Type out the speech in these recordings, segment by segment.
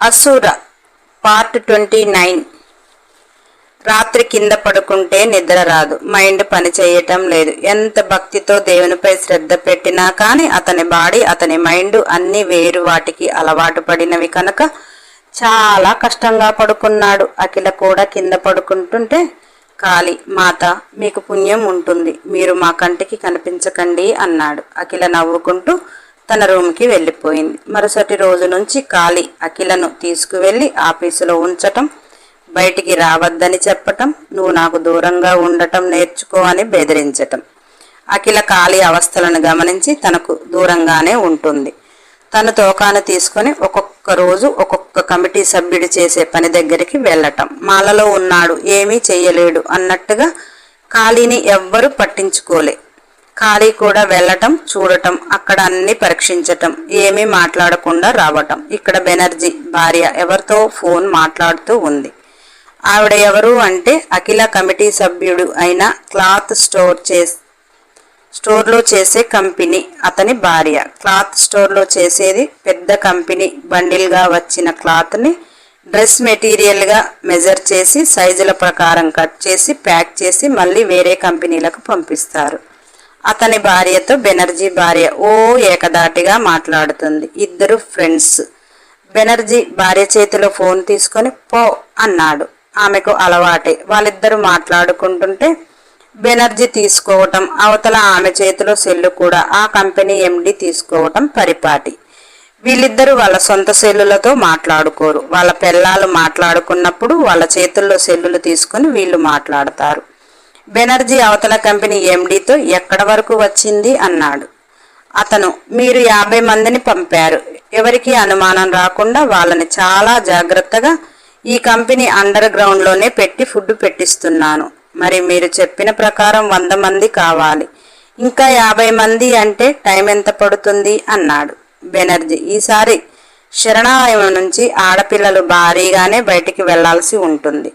అసుర part twenty nine రాత్రి కింద పడుకుంటే నిద్ర రాదు. మైండ్ పని చేయటం లేదు. ఎంత భక్తితో దేవునిపై శ్రద్ధ పెట్టినా కానీ అతని బాడీ అతని మైండ్ అన్ని వేరు. వాటికి అలవాటు పడినవి కనుక చాలా కష్టంగా పడుకున్నాడు. అఖిల కూడా కింద పడుకుంటుంటే కాళీ మాత మీకు పుణ్యం ఉంటుంది. మీరు మా కంటికి కనిపించకండి అన్నాడు. అఖిల నవ్వుకుంటూ తన రూమ్కి వెళ్ళిపోయింది. మరుసటి రోజు నుంచి కాళీ అఖిలను తీసుకువెళ్ళి ఆఫీసులో ఉంచటం బయటికి రావద్దని చెప్పటం నువ్వు నాకు దూరంగా ఉండటం నేర్చుకో అని బెదిరించటం. అఖిల ఖాళీ అవస్థలను గమనించి తనకు దూరంగానే ఉంటుంది. తను తోకాను తీసుకొని ఒక్కొక్క రోజు ఒక్కొక్క కమిటీ సభ్యుడు చేసే పని దగ్గరికి వెళ్ళటం. మాలలో ఉన్నాడు ఏమీ చేయలేడు అన్నట్టుగా ఖాళీని ఎవ్వరూ పట్టించుకోలే. ఖాళీ కూడా వెళ్ళటం చూడటం అక్కడ అన్ని పరీక్షించటం ఏమీ మాట్లాడకుండా రావటం. ఇక్కడ బెనర్జీ భార్య ఎవరితో ఫోన్ మాట్లాడుతూ ఉంది. ఆవిడ ఎవరు అంటే అఖిల కమిటీ సభ్యుడు అయిన క్లాత్ స్టోర్ చే స్టోర్లో చేసే కంపెనీ అతని భార్య. క్లాత్ స్టోర్లో చేసేది పెద్ద కంపెనీ. బండిల్గా వచ్చిన క్లాత్ని డ్రెస్ మెటీరియల్గా మెజర్ చేసి సైజుల ప్రకారం కట్ చేసి ప్యాక్ చేసి మళ్ళీ వేరే కంపెనీలకు పంపిస్తారు. అతని భార్యతో బెనర్జీ భార్య ఓ ఏకదాటిగా మాట్లాడుతుంది. ఇద్దరు ఫ్రెండ్స్. బెనర్జీ భార్య చేతిలో ఫోన్ తీసుకొని పో అన్నాడు. ఆమెకు అలవాటే. వాళ్ళిద్దరూ మాట్లాడుకుంటుంటే బెనర్జీ తీసుకోవటం అవతల ఆమె చేతిలో సెల్లు కూడా ఆ కంపెనీ ఎండి తీసుకోవటం పరిపాటి. వీళ్ళిద్దరూ వాళ్ళ సొంత సెల్లులతో మాట్లాడుకోరు. వాళ్ళ పిల్లలు మాట్లాడుకున్నప్పుడు వాళ్ళ చేతుల్లో సెల్లులు తీసుకొని వీళ్ళు మాట్లాడతారు. బెనర్జీ అవతల కంపెనీ ఎండీతో ఎక్కడ వరకు వచ్చింది అన్నాడు. అతను మీరు యాభై మందిని పంపారు. ఎవరికి అనుమానం రాకుండా వాళ్ళని చాలా జాగ్రత్తగా ఈ కంపెనీ అండర్ గ్రౌండ్లోనే పెట్టి ఫుడ్ పెట్టిస్తున్నాను. మరి మీరు చెప్పిన ప్రకారం వంద మంది కావాలి. ఇంకా యాభై మంది అంటే టైం ఎంత పడుతుంది? అన్నాడు బెనర్జీ. ఈసారి శరణాలయం నుంచి ఆడపిల్లలు భారీగానే బయటికి వెళ్ళాల్సి ఉంటుంది.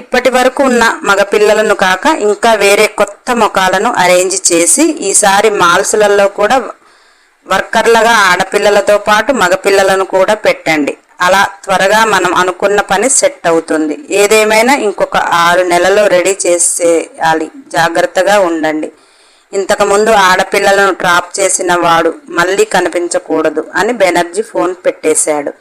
ఇప్పటి వరకు ఉన్న మగపిల్లలను కాక ఇంకా వేరే కొత్త ముఖాలను అరేంజ్ చేసి ఈసారి మాల్సులలో కూడా వర్కర్లుగా ఆడపిల్లలతో పాటు మగపిల్లలను కూడా పెట్టండి. అలా త్వరగా మనం అనుకున్న పని సెట్ అవుతుంది. ఏదేమైనా ఇంకొక ఆరు నెలలో రెడీ చేసేయాలి. జాగ్రత్తగా ఉండండి. ఇంతకుముందు ఆడపిల్లలను ట్రాప్ చేసిన వాడు మళ్ళీ కనిపించకూడదు అని బెనర్జీ ఫోన్ పెట్టేశాడు.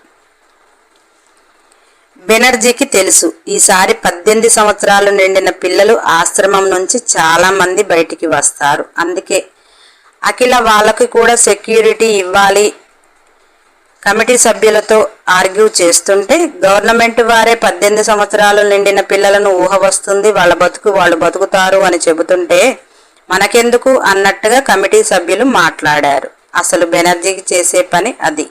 బెనర్జీకి తెలుసు. ఈసారి పద్దెనిమిది సంవత్సరాలు నిండిన పిల్లలు ఆశ్రమం నుంచి చాలా మంది బయటికి వస్తారు. అందుకే అఖిల వాళ్ళకి కూడా సెక్యూరిటీ ఇవ్వాలి. కమిటీ సభ్యులతో ఆర్గ్యూ చేస్తుంటే గవర్నమెంట్ వారే పద్దెనిమిది సంవత్సరాలు నిండిన పిల్లలను ఊహ వస్తుంది. వాళ్ళ బతుకు వాళ్ళు బతుకుతారు అని చెబుతుంటే మనకెందుకు అన్నట్టుగా కమిటీ సభ్యులు మాట్లాడారు. అసలు బెనర్జీకి చేసే పని అది.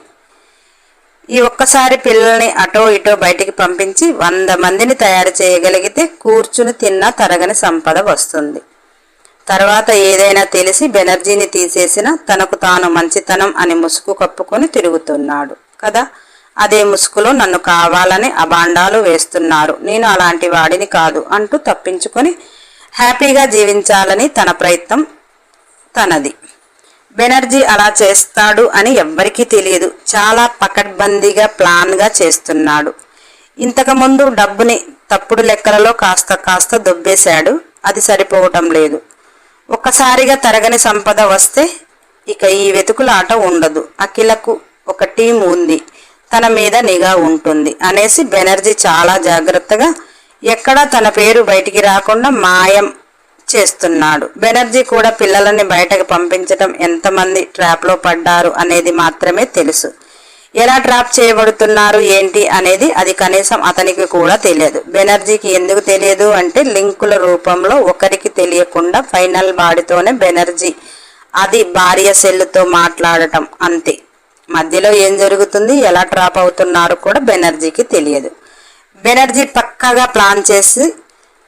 ఈ ఒక్కసారి పిల్లల్ని అటో ఇటో బయటికి పంపించి వంద మందిని తయారు చేయగలిగితే కూర్చుని తిన్నా తరగని సంపద వస్తుంది. తర్వాత ఏదైనా తెలిసి బెనర్జీని తీసేసిన తనకు తాను మంచితనం అని ముసుగు కప్పుకొని తిరుగుతున్నాడు. కదా? అదే ముసుగులో నన్ను కావాలని అబాండాలు వేస్తున్నారు. నేను అలాంటి వాడిని కాదు అంటూ తప్పించుకొని హ్యాపీగా జీవించాలని తన ప్రయత్నం తనది. బెనర్జీ అలా చేస్తాడు అని ఎవ్వరికీ తెలియదు. చాలా పకడ్బందీగా ప్లాన్గా చేస్తున్నాడు. ఇంతకుముందు డబ్బుని తప్పుడు లెక్కలలో కాస్త కాస్త దొబ్బేశాడు. అది సరిపోవటం లేదు. ఒక్కసారిగా తరగని సంపద వస్తే ఇక ఈ వెతుకులాట ఉండదు. అఖిలకు ఒక టీం ఉంది. తన మీద నిఘా ఉంటుంది అనేసి బెనర్జీ చాలా జాగ్రత్తగా ఎక్కడా తన పేరు బయటికి రాకుండా మాయం చేస్తున్నాడు. బెనర్జీ కూడా పిల్లలని బయటకు పంపించడం ఎంతమంది ట్రాప్లో పడ్డారు అనేది మాత్రమే తెలుసు. ఎలా ట్రాప్ చేయబడుతున్నారు ఏంటి అనేది అది కనీసం అతనికి కూడా తెలియదు. బెనర్జీకి ఎందుకు తెలియదు అంటే లింకుల రూపంలో ఒకరికి తెలియకుండా ఫైనల్ బాడీతోనే బెనర్జీ అది భార్య సెల్లుతో మాట్లాడటం అంతే. మధ్యలో ఏం జరుగుతుంది ఎలా ట్రాప్ అవుతున్నారు కూడా బెనర్జీకి తెలియదు. బెనర్జీ పక్కగా ప్లాన్ చేసి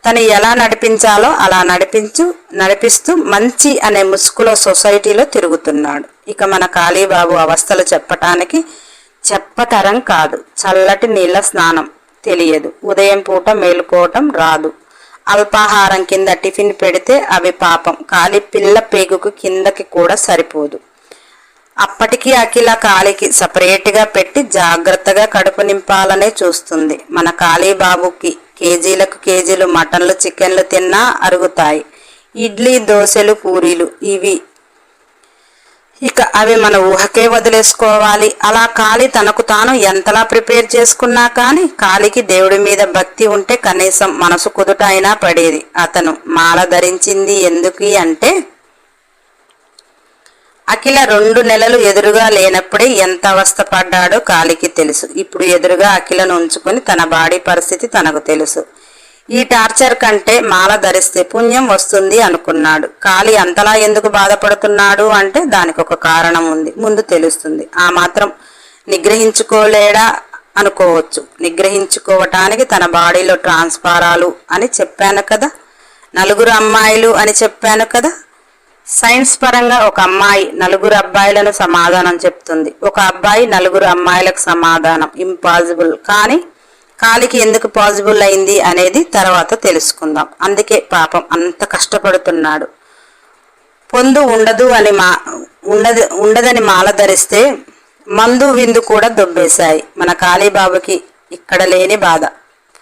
తను ఎలా నడిపించాలో అలా నడిపించు నడిపిస్తూ మంచి అనే ముసుగులో సొసైటీలో తిరుగుతున్నాడు. ఇక మన కాళీబాబు అవస్థలు చెప్పటానికి చెప్పతరం కాదు. చల్లటి నీళ్ళ స్నానం తెలియదు. ఉదయం పూట మేలుకోవటం రాదు. అల్పాహారం కింద టిఫిన్ పెడితే అవి పాపం. కాలి పిల్ల పేగుకు కిందకి కూడా సరిపోదు. అప్పటికి అఖిల కాళీకి సపరేట్గా పెట్టి జాగ్రత్తగా కడుపు నింపాలనే చూస్తుంది. మన కాళీబాబుకి కేజీలకు కేజీలు మటన్లు చికెన్లు తిన్నా అరుగుతాయి. ఇడ్లీ దోశలు పూరీలు ఇవి. ఇక అవి మన ఊహకే వదిలేసుకోవాలి. అలా కాళీ తనకు తాను ఎంతలా ప్రిపేర్ చేసుకున్నా కానీ కాళీకి దేవుడి మీద భక్తి ఉంటే కనీసం మనసు కుదుట అయినా పడేది. అతను మాల ధరించింది ఎందుకు అంటే అఖిల రెండు నెలలు ఎదురుగా లేనప్పుడే ఎంత అవస్థ పడ్డాడో కాలికి తెలుసు. ఇప్పుడు ఎదురుగా అఖిలను ఉంచుకుని తన బాడీ పరిస్థితి తనకు తెలుసు. ఈ టార్చర్ కంటే మాల ధరిస్తే పుణ్యం వస్తుంది అనుకున్నాడు. కాలి అంతలా ఎందుకు బాధపడుతున్నాడు అంటే దానికి ఒక కారణం ఉంది. ముందు తెలుస్తుంది. ఆ మాత్రం నిగ్రహించుకోలేడా అనుకోవచ్చు. నిగ్రహించుకోవటానికి తన బాడీలో ట్రాన్స్ఫారాలు అని చెప్పాను కదా. నలుగురు అమ్మాయిలు అని చెప్పాను కదా. సైన్స్ పరంగా ఒక అమ్మాయి నలుగురు అబ్బాయిలను సమాధానం చెప్తుంది. ఒక అబ్బాయి నలుగురు అమ్మాయిలకు సమాధానం. ఇంపాసిబుల్ కానీ కాలికి ఎందుకు పాసిబుల్ అయింది అనేది తర్వాత తెలుసుకుందాం. అందుకే పాపం అంత కష్టపడుతున్నాడు. పొందు ఉండదు అని మా ఉండదు ఉండదని మాల ధరిస్తే మందు విందు కూడా దొబ్బేశాయి. మన కాళీబాబుకి ఇక్కడ లేని బాధ.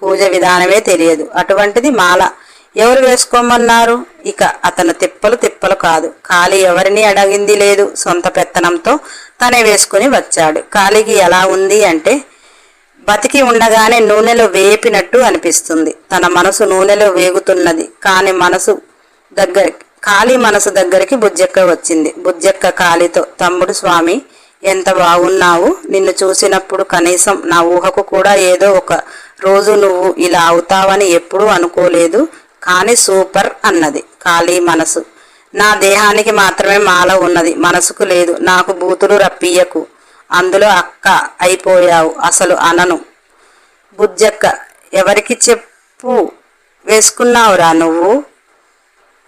పూజ విధానమే తెలియదు. అటువంటిది మాల ఎవరు వేసుకోమన్నారు? ఇక అతను తిప్పలు తిప్పలు కాదు. కాళీ ఎవరిని అడగింది లేదు. సొంత పెత్తనంతో తనే వేసుకుని వచ్చాడు. కాళీకి ఎలా ఉంది అంటే బతికి ఉండగానే నూనెలో వేపినట్టు అనిపిస్తుంది. తన మనసు నూనెలో వేగుతున్నది. కాని మనసు దగ్గర కాళీ మనసు దగ్గరికి బుజ్జక్క వచ్చింది. బుజ్జక్క కాళీతో తమ్ముడు స్వామి ఎంత బాగున్నావు? నిన్ను చూసినప్పుడు కనీసం నా ఊహకు కూడా ఏదో ఒక రోజు నువ్వు ఇలా అవుతావని ఎప్పుడూ అనుకోలేదు. కానీ సూపర్ అన్నది. ఖాళీ మనసు. నా దేహానికి మాత్రమే మాల ఉన్నది. మనసుకు లేదు. నాకు బూతులు రప్పియకు అందులో అక్క అయిపోయావు. అసలు అనను. బుజ్జక్క ఎవరికి చెప్పు? వేసుకున్నావురా నువ్వు?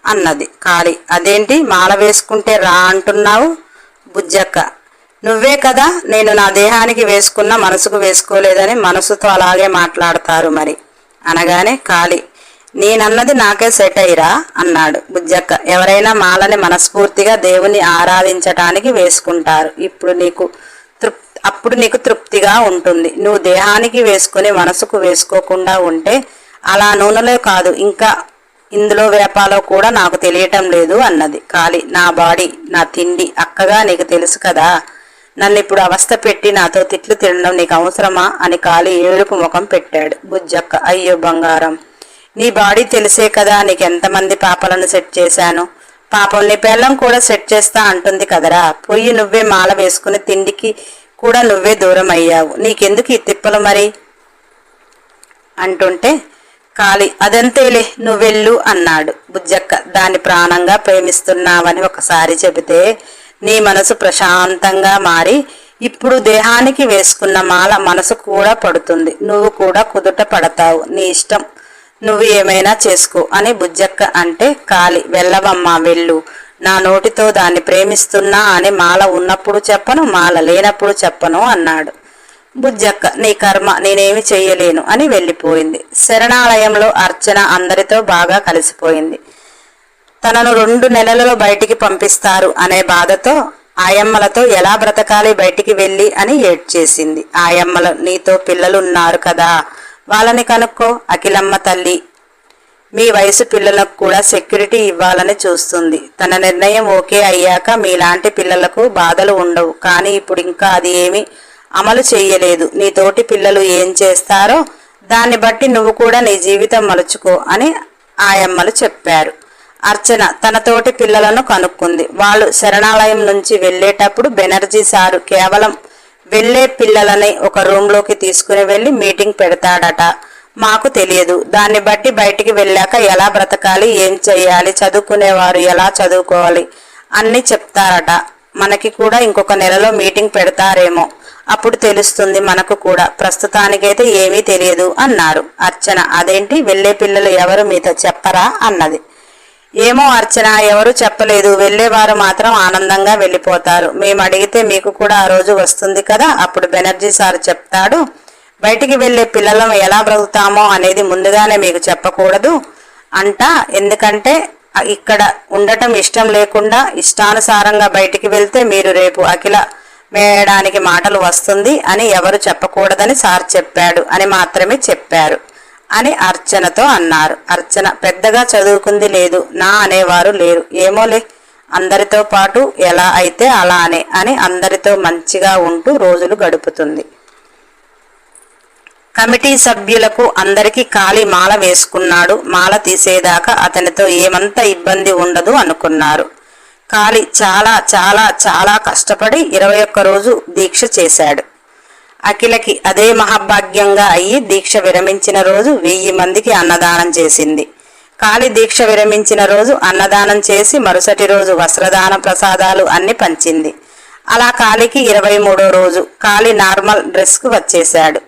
అన్నది. ఖాళీ. అదేంటి? మాల వేసుకుంటే రా అంటున్నావు? బుజ్జక్క. నువ్వే కదా నేను నా దేహానికి వేసుకున్న మనసుకు వేసుకోలేదని మనసుతో అలాగే మాట్లాడతారు మరి. అనగానే ఖాళీ. నేనన్నది నాకే సెట్ అయ్యిరా అన్నాడు బుజ్జక్క. ఎవరైనా మాలని మనస్ఫూర్తిగా దేవుని ఆరాధించటానికి వేసుకుంటారు. ఇప్పుడు నీకు తృప్ అప్పుడు నీకు తృప్తిగా ఉంటుంది. నువ్వు దేహానికి వేసుకుని మనసుకు వేసుకోకుండా ఉంటే అలా నూనెలో కాదు ఇంకా ఇందులో వేపాలో కూడా నాకు తెలియటం లేదు అన్నది. కాలి నా బాడీ నా తిండి అక్కగా నీకు తెలుసు కదా. నన్ను ఇప్పుడు అవస్థ పెట్టి నాతో తిట్లు తినడం నీకు అవసరమా? అని కాలి ఏడుపు ముఖం పెట్టాడు బుజ్జక్క. అయ్యో బంగారం. నీ బాడీ తెలిసే కదా నీకు ఎంతమంది పాపలను సెట్ చేశాను. పాపం నీ పెళ్ళం కూడా సెట్ చేస్తా అంటుంది కదరా. పొయ్యి నువ్వే మాల వేసుకుని తిండికి కూడా నువ్వే దూరం అయ్యావు నీకెందుకు ఈ తిప్పలు మరి? అంటుంటే కాలి అదంతేలే నువ్వెళ్ళు అన్నాడు బుజ్జక్క. దాన్ని ప్రాణంగా ప్రేమిస్తున్నావని ఒకసారి చెబితే నీ మనసు ప్రశాంతంగా మారి ఇప్పుడు దేహానికి వేసుకున్న మాల మనసు కూడా పడుతుంది. నువ్వు కూడా కుదుట పడతావు. నీ ఇష్టం నువ్వు ఏమైనా చేసుకో అని బుజ్జక్క అంటే కాలి వెళ్ళవమ్మా వెళ్ళు. నా నోటితో దాన్ని ప్రేమిస్తున్నా అని మాల ఉన్నప్పుడు చెప్పను మాల లేనప్పుడు చెప్పను అన్నాడు. బుజ్జక్క నీ కర్మ నేనేమి చెయ్యలేను అని వెళ్ళిపోయింది. శరణాలయంలో అర్చన అందరితో బాగా కలిసిపోయింది. తనను రెండు నెలలలో బయటికి పంపిస్తారు అనే బాధతో ఆయమ్మలతో ఎలా బ్రతకాలి బయటికి వెళ్ళి అని ఏడ్చేసింది. ఆయమ్మలు నీతో పిల్లలున్నారు కదా. వాళ్ళని కనుక్కో అఖిలమ్మ తల్లి. మీ వయసు పిల్లలకు కూడా సెక్యూరిటీ ఇవ్వాలని చూస్తుంది. తన నిర్ణయం ఓకే అయ్యాక మీలాంటి పిల్లలకు బాధలు ఉండవు. కానీ ఇప్పుడు ఇంకా అది ఏమి అమలు చేయలేదు. నీ తోటి పిల్లలు ఏం చేస్తారో దాన్ని బట్టి నువ్వు కూడా నీ జీవితం మలుచుకో అని ఆయమ్మలు చెప్పారు. అర్చన తన తోటి పిల్లలను కనుక్కుంది. వాళ్ళు శరణాలయం నుంచి వెళ్ళేటప్పుడు బెనర్జీ సారు కేవలం వెళ్ళే పిల్లలని ఒక రూమ్లోకి తీసుకుని వెళ్ళి మీటింగ్ పెడతాడట. మాకు తెలియదు. దాన్ని బట్టి బయటికి వెళ్ళాక ఎలా బ్రతకాలి ఏం చెయ్యాలి చదువుకునేవారు ఎలా చదువుకోవాలి అన్ని చెప్తారట. మనకి కూడా ఇంకొక నెలలో మీటింగ్ పెడతారేమో. అప్పుడు తెలుస్తుంది మనకు కూడా. ప్రస్తుతానికైతే ఏమీ తెలియదు అన్నారు. అర్చన అదేంటి? వెళ్ళే పిల్లలు ఎవరు? మీతో చెప్పరా? అన్నది. ఏమో అర్చన ఎవరు చెప్పలేదు. వెళ్ళేవారు మాత్రం ఆనందంగా వెళ్ళిపోతారు. మేము అడిగితే మీకు కూడా ఆ రోజు వస్తుంది కదా అప్పుడు బెనర్జీ సార్ చెప్తాడు. బయటికి వెళ్ళే పిల్లలను ఎలా బ్రతుకుతామో అనేది ముందుగానే మీకు చెప్పకూడదు అంట. ఎందుకంటే ఇక్కడ ఉండటం ఇష్టం లేకుండా ఇష్టానుసారంగా బయటికి వెళ్తే మీరు రేపు అఖిల మేయడానికి మాటలు వస్తుంది అని ఎవరు చెప్పకూడదని సార్ చెప్పాడు అని మాత్రమే చెప్పారు. అని అర్చనతో అన్నారు. అర్చన పెద్దగా చదువుకుంది లేదు. నా అనేవారు లేరు. ఏమోలే. అందరితో పాటు ఎలా అయితే అలానే అని అందరితో మంచిగా ఉంటూ రోజులు గడుపుతుంది. కమిటీ సభ్యులకు అందరికీ ఖాళీ మాల వేసుకున్నాడు. మాల తీసేదాకా అతనితో ఏమంత ఇబ్బంది ఉండదు అనుకున్నారు. కాళీ చాలా చాలా చాలా కష్టపడి ఇరవై ఒక్క రోజు దీక్ష చేశాడు. అఖిలకి అదే మహాభాగ్యంగా అయ్యి దీక్ష విరమించిన రోజు వెయ్యి మందికి అన్నదానం చేసింది. కాళీ దీక్ష విరమించిన రోజు అన్నదానం చేసి మరుసటి రోజు వస్త్రదాన ప్రసాదాలు అన్ని పంచింది. అలా కాళీకి ఇరవై మూడో రోజు కాళీ నార్మల్ డ్రెస్కు వచ్చేశాడు.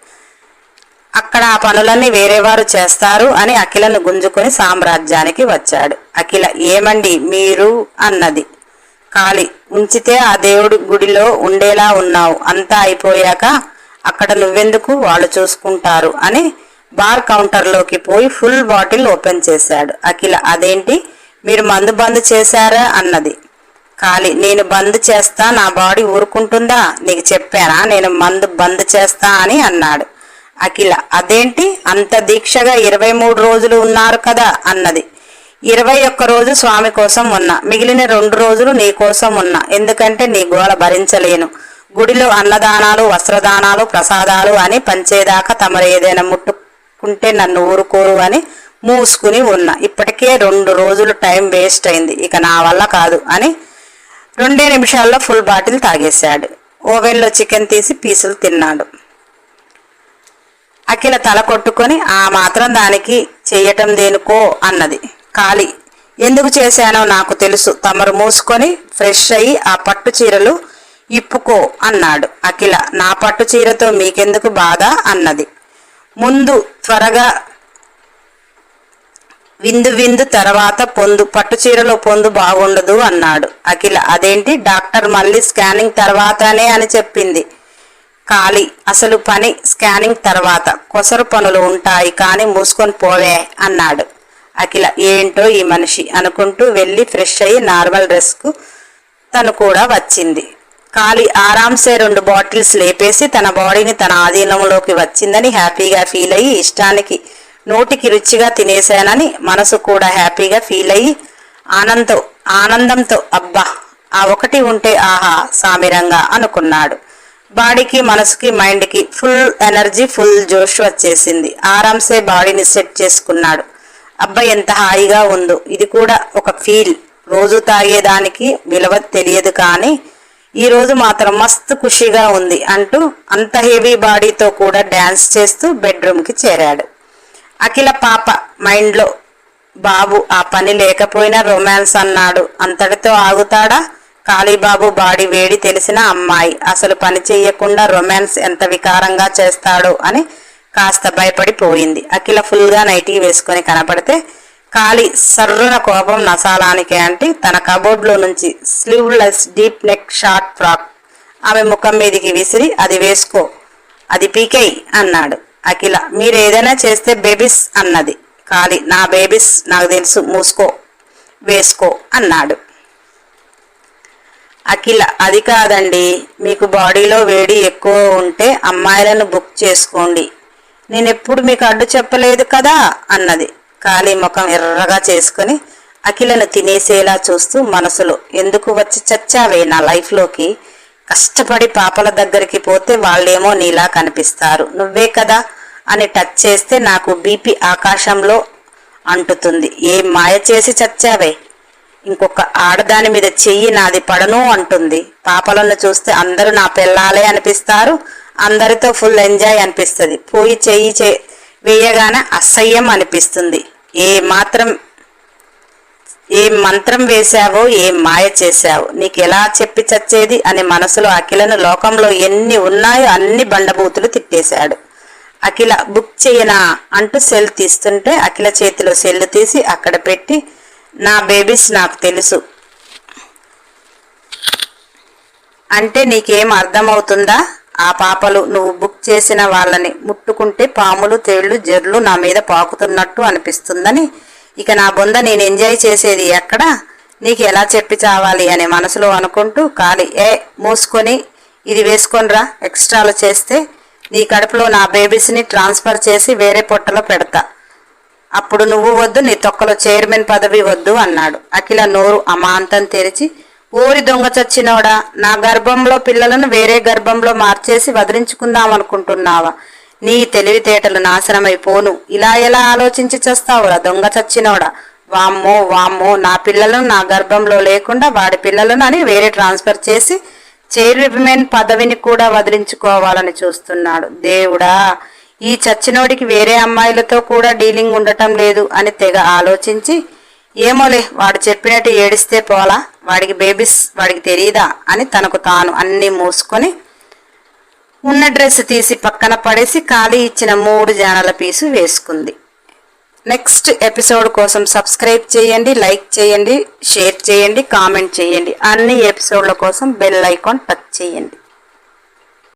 అక్కడ ఆ పనులన్నీ వేరేవారు చేస్తారు అని అఖిలను గుంజుకొని సామ్రాజ్యానికి వచ్చాడు. అఖిల ఏమండి మీరు అన్నది. కాళి ఉంచితే ఆ దేవుడి గుడిలో ఉండేలా ఉన్నావు. అంతా అయిపోయాక అక్కడ నువ్వెందుకు? వాళ్ళు చూసుకుంటారు అని బార్ కౌంటర్లోకి పోయి ఫుల్ బాటిల్ ఓపెన్ చేశాడు. అఖిల అదేంటి? మీరు మందు బంద్ చేశారా? అన్నది. కాలి నేను బంద్ చేస్తా. నా బాడీ ఊరుకుంటుందా? నీకు చెప్పానా? నేను మందు బంద్ చేస్తా అని అన్నాడు. అఖిల అదేంటి? అంత దీక్షగా ఇరవై మూడు రోజులు ఉన్నారు కదా? అన్నది. ఇరవై ఒక్క రోజు స్వామి కోసం ఉన్నా. మిగిలిన రెండు రోజులు నీ కోసం ఉన్నా. ఎందుకంటే నీ గోళ భరించలేను. గుడిలో అన్నదానాలు వస్త్రదానాలు ప్రసాదాలు అని పంచేదాకా తమరు ఏదైనా ముట్టుకుంటే నన్ను ఊరుకోరు అని మూసుకుని ఉన్నా. ఇప్పటికే రెండు రోజులు టైం వేస్ట్ అయింది. ఇక నా వల్ల కాదు అని రెండే నిమిషాల్లో ఫుల్ బాటిల్ తాగేశాడు. ఓవెన్లో చికెన్ తీసి పీసులు తిన్నాడు. అఖిల తల కొట్టుకొని ఆ మాత్రం దానికి చెయ్యటం దేనికో అన్నది. ఖాళీ. ఎందుకు చేశానో నాకు తెలుసు తమరు మూసుకొని ఫ్రెష్ అయ్యి ఆ పట్టు చీరలు ఇప్పుకో అన్నాడు. అఖిల నా పట్టు చీరతో మీకెందుకు బాధ? అన్నది. ముందు త్వరగా విందు విందు తర్వాత పొందు పట్టు చీరలో పొందు బాగుండదు అన్నాడు. అఖిల అదేంటి? డాక్టర్ మళ్ళీ స్కానింగ్ తర్వాతనే అని చెప్పింది. ఖాళీ అసలు పని స్కానింగ్ తర్వాత. కొసరు పనులు ఉంటాయి కానీ మూసుకొని పోవే అన్నాడు. అఖిల ఏంటో ఈ మనిషి అనుకుంటూ వెళ్ళి ఫ్రెష్ అయ్యి నార్మల్ డ్రెస్కు తను కూడా వచ్చింది. ఖాళీ ఆరాంసే రెండు బాటిల్స్ లేపేసి తన బాడీని తన ఆధీనంలోకి వచ్చిందని హ్యాపీగా ఫీల్ అయ్యి ఇష్టానికి నోటికి రుచిగా తినేశానని మనసు కూడా హ్యాపీగా ఫీల్ అయ్యి ఆనందం ఆనందంతో అబ్బా ఆ ఒకటి ఉంటే ఆహా సామిరంగా అనుకున్నాడు. బాడీకి మనసుకి మైండ్కి ఫుల్ ఎనర్జీ ఫుల్ జోష్ వచ్చేసింది. ఆరాంసే బాడీని సెట్ చేసుకున్నాడు. అబ్బా ఎంత హాయిగా ఉందో. ఇది కూడా ఒక ఫీల్. రోజు తాగేదానికి విలువ తెలియదు కానీ ఈ రోజు మాత్రం మస్తు ఖుషిగా ఉంది అంటూ అంత హెవీ బాడీతో కూడా డ్యాన్స్ చేస్తూ బెడ్రూమ్కి చేరాడు. అఖిల పాప మైండ్లో బాబు ఆ పని లేకపోయినా రొమాన్స్ అన్నాడు. అంతటితో ఆగుతాడా? కాళీబాబు బాడీ వేడి తెలిసిన అమ్మాయి. అసలు పని చెయ్యకుండా రొమాన్స్ ఎంత వికారంగా చేస్తాడో అని కాస్త భయపడిపోయింది. అఖిల ఫుల్గా నైటీ వేసుకొని కనపడితే కాళీ సర్రున కోపం నసాలానికి అంటే తన కబోర్డ్లో నుంచి sleeveless deep neck short frock. ఆమె ముఖం మీదికి విసిరి అది వేసుకో అది పీకేయ్ అన్నాడు. అఖిల మీరు ఏదైనా చేస్తే బేబీస్ అన్నది. కాళీ నా బేబీస్ నాకు తెలుసు మూసుకో వేసుకో అన్నాడు. అఖిల అది కాదండి మీకు బాడీలో వేడి ఎక్కువ ఉంటే అమ్మాయిలను బుక్ చేసుకోండి. నేను ఎప్పుడు మీకు అడ్డు చెప్పలేదు కదా అన్నది. ఖాళీ ముఖం ఎర్రగా చేసుకుని అఖిలను తినేసేలా చూస్తూ మనసులో ఎందుకు వచ్చి చచ్చావే నా లైఫ్లోకి కష్టపడి పాపల దగ్గరికి పోతే వాళ్ళేమో నీలా కనిపిస్తారు. నువ్వే కదా? అని టచ్ చేస్తే నాకు బీపీ ఆకాశంలో అంటుతుంది. ఏం మాయ చేసి చచ్చావే? ఇంకొక ఆడదాని మీద చెయ్యి నాది పడను అంటుంది. పాపలను చూస్తే అందరూ నా పెళ్ళాలే అనిపిస్తారు. అందరితో ఫుల్ ఎంజాయ్ అనిపిస్తుంది. పోయి చెయ్యి చే వేయగానే అసహ్యం అనిపిస్తుంది. ఏ మాత్రం ఏ మంత్రం వేశావో ఏ మాయ చేశావో నీకు ఎలా చెప్పి చచ్చేది అని మనసులో అఖిలను లోకంలో ఎన్ని ఉన్నాయో అన్ని బండబూతులు తిట్టేశాడు అఖిల బుక్ చేయనా? అంటూ సెల్ తీస్తుంటే అఖిల చేతిలో సెల్ తీసి అక్కడ పెట్టి నా బేబీస్ నాకు తెలుసు. అంటే నీకేం అర్థమవుతుందా? ఆ పాపలు నువ్వు బుక్ చేసిన వాళ్ళని ముట్టుకుంటే పాములు తేళ్ళు జర్లు నా మీద పాకుతున్నట్టు అనిపిస్తుందని. ఇక నా బొంద నేను ఎంజాయ్ చేసేది ఎక్కడ? నీకు ఎలా చెప్పి చావాలి అని మనసులో అనుకుంటూ ఖాళీ. ఏ మూసుకొని ఇది వేసుకొనిరా ఎక్స్ట్రాలు చేస్తే నీ కడుపులో నా బేబీస్ని ట్రాన్స్ఫర్ చేసి వేరే పొట్టలో పెడతా. అప్పుడు నువ్వు వద్దు నీ తొక్కలో చైర్మన్ పదవి వద్దు అన్నాడు. అఖిల నోరు అమాంతం తెరిచి ఊరి దొంగ చచ్చినోడా నా గర్భంలో పిల్లలను వేరే గర్భంలో మార్చేసి వదిలించుకుందాం అనుకుంటున్నావా నీ తెలివితేటలు నాశనమైపోను. ఇలా ఎలా ఆలోచించి చస్తావురా దొంగ చచ్చినోడా? వామ్మో వామ్మో నా పిల్లలను నా గర్భంలో లేకుండా వాడి పిల్లలను అని వేరే ట్రాన్స్ఫర్ చేసి చైర్మన్ పదవిని కూడా వదిలించుకోవాలని చూస్తున్నాడు. దేవుడా ఈ చచ్చినోడికి వేరే అమ్మాయిలతో కూడా డీలింగ్ ఉండటం లేదు అని తెగ ఆలోచించి ఏమోలే వాడు చెప్పినట్టు ఏడిస్తే పోలా? వాడికి బేబీస్ వాడికి తెలియదా అని తనకు తాను అన్నీ మూసుకొని ఉన్న డ్రెస్ తీసి పక్కన పడేసి ఖాళీ ఇచ్చిన మూడు జానల పీసు వేసుకుంది. నెక్స్ట్ ఎపిసోడ్ కోసం సబ్స్క్రైబ్ చేయండి లైక్ చేయండి షేర్ చేయండి కామెంట్ చేయండి. అన్ని ఎపిసోడ్ల కోసం బెల్ ఐకాన్ టచ్ చేయండి.